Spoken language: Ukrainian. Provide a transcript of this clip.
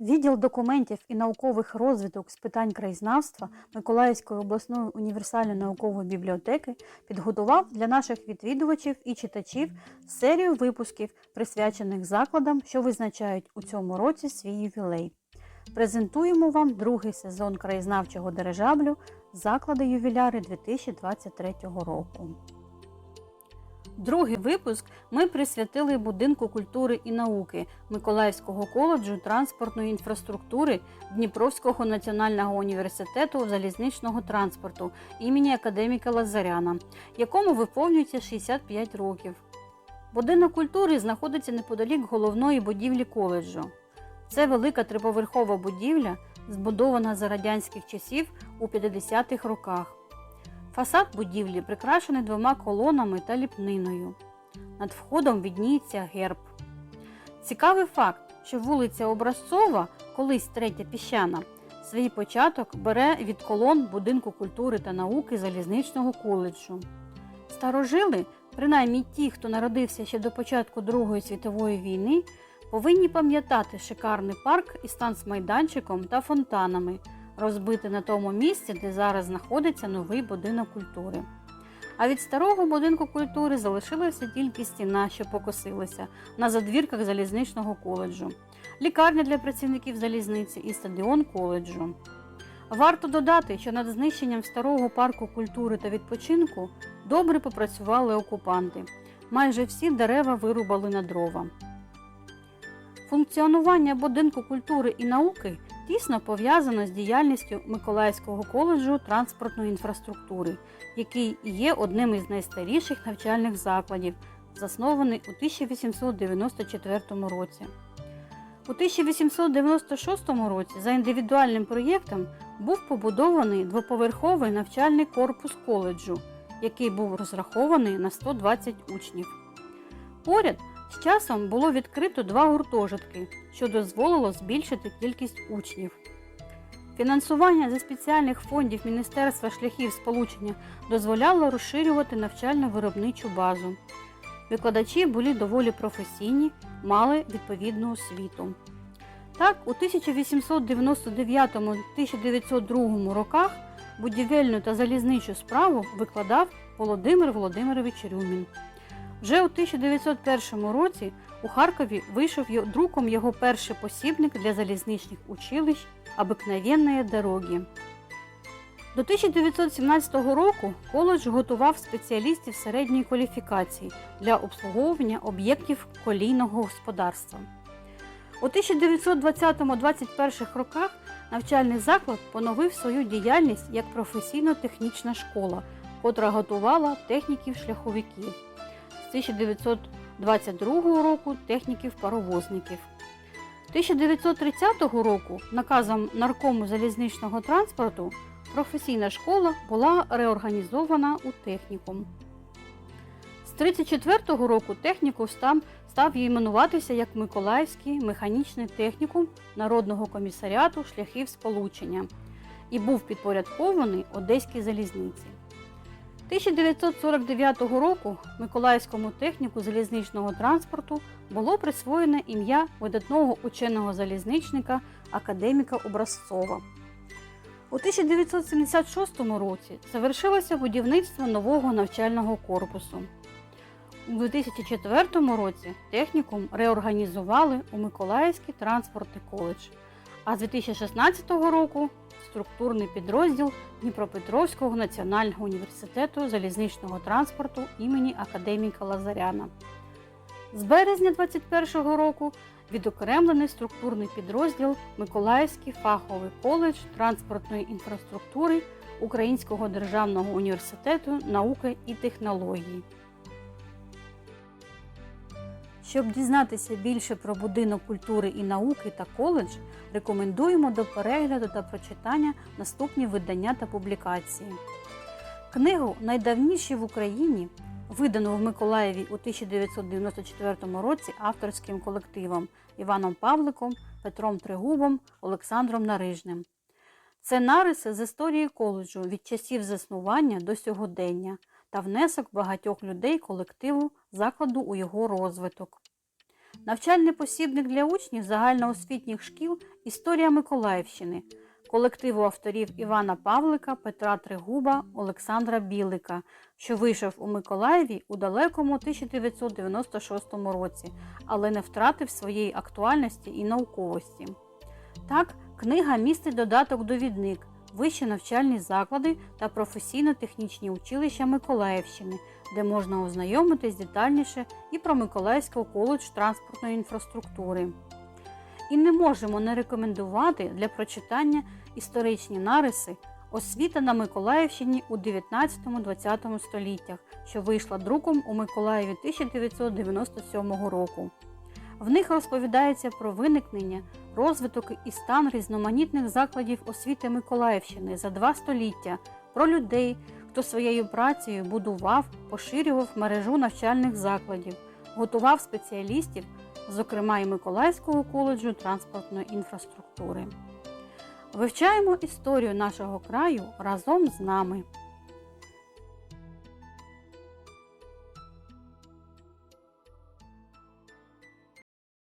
Відділ документів і наукових розвиток з питань краєзнавства Миколаївської обласної універсальної наукової бібліотеки підготував для наших відвідувачів і читачів серію випусків, присвячених закладам, що визначають у цьому році свій ювілей. Презентуємо вам другий сезон краєзнавчого дирижаблю Заклади ювіляри 2023 року. Другий випуск ми присвятили будинку культури і науки Миколаївського коледжу транспортної інфраструктури Дніпровського національного університету залізничного транспорту імені академіка Лазаряна, якому виповнюється 65 років. Будинок культури знаходиться неподалік головної будівлі коледжу. Це велика триповерхова будівля, збудована за радянських часів у 50-х роках. Фасад будівлі прикрашений двома колонами та ліпниною. Над входом відніється герб. Цікавий факт, що вулиця Образцова, колись третя піщана, свій початок бере від колон будинку культури та науки залізничного коледжу. Старожили, принаймні ті, хто народився ще до початку Другої світової війни, повинні пам'ятати шикарний парк із танцмайданчиком та фонтанами, розбитий на тому місці, де зараз знаходиться новий будинок культури. А від старого будинку культури залишилася тільки стіна, що покосилася на задвірках залізничного коледжу, лікарня для працівників залізниці і стадіон коледжу. Варто додати, що над знищенням старого парку культури та відпочинку добре попрацювали окупанти. Майже всі дерева вирубали на дрова. Функціонування будинку культури і науки тісно пов'язано з діяльністю Миколаївського коледжу транспортної інфраструктури, який є одним із найстаріших навчальних закладів, заснований у 1894 році. У 1896 році за індивідуальним проєктом був побудований двоповерховий навчальний корпус коледжу, який був розрахований на 120 учнів. Поряд з часом було відкрито два гуртожитки, що дозволило збільшити кількість учнів. Фінансування зі спеціальних фондів Міністерства шляхів сполучення дозволяло розширювати навчально-виробничу базу. Викладачі були доволі професійні, мали відповідну освіту. Так, у 1899-1902 роках будівельну та залізничу справу викладав Володимир Володимирович Рюмін. Вже у 1901 році у Харкові вийшов друком його перший посібник для залізничних училищ «Обикновенні дороги. До 1917 року коледж готував спеціалістів середньої кваліфікації для обслуговування об'єктів колійного господарства. У 1920-21 роках навчальний заклад поновив свою діяльність як професійно-технічна школа, котра готувала техніків-шляховиків 1922 року техніків-паровозників. 1930 року наказом наркому залізничного транспорту професійна школа була реорганізована у технікум. З 1934 року технікум став, став іменуватися як Миколаївський механічний технікум Народного комісаріату шляхів сполучення і був підпорядкований Одеській залізниці. 1949 року Миколаївському техніку залізничного транспорту було присвоєне ім'я видатного ученого залізничника академіка Образцова. У 1976 році завершилося будівництво нового навчального корпусу. У 2004 році технікум реорганізували у Миколаївський транспортний коледж, а з 2016 року структурний підрозділ Дніпропетровського національного університету залізничного транспорту імені академіка Лазаряна. З березня 2021 року відокремлений структурний підрозділ Миколаївський фаховий коледж транспортної інфраструктури Українського державного університету науки і технології. Щоб дізнатися більше про будинок культури і науки та коледж, рекомендуємо до перегляду та прочитання наступні видання та публікації. Книгу Найдавніші в Україні видану в Миколаєві у 1994 році авторським колективом Іваном Павликом, Петром Тригубом, Олександром Нарижним. Це нариси з історії коледжу від часів заснування до сьогодення та внесок багатьох людей колективу закладу у його розвиток. Навчальний посібник для учнів загальноосвітніх шкіл Історія Миколаївщини колективу авторів Івана Павлика, Петра Тригуба, Олександра Білика, що вийшов у Миколаєві у далекому 1996 році, але не втратив своєї актуальності і науковості. Так, книга містить додаток-довідник, вищі навчальні заклади та професійно-технічні училища Миколаївщини, де можна ознайомитись детальніше і про Миколаївський коледж транспортної інфраструктури. І не можемо не рекомендувати для прочитання історичні нариси Освіта на Миколаївщині у 19-20 століттях, що вийшла друком у Миколаєві 1997 року. В них розповідається про виникнення, розвиток і стан різноманітних закладів освіти Миколаївщини за два століття, про людей, хто своєю працею будував, поширював мережу навчальних закладів, готував спеціалістів, зокрема і Миколаївського коледжу транспортної інфраструктури. Вивчаємо історію нашого краю разом з нами.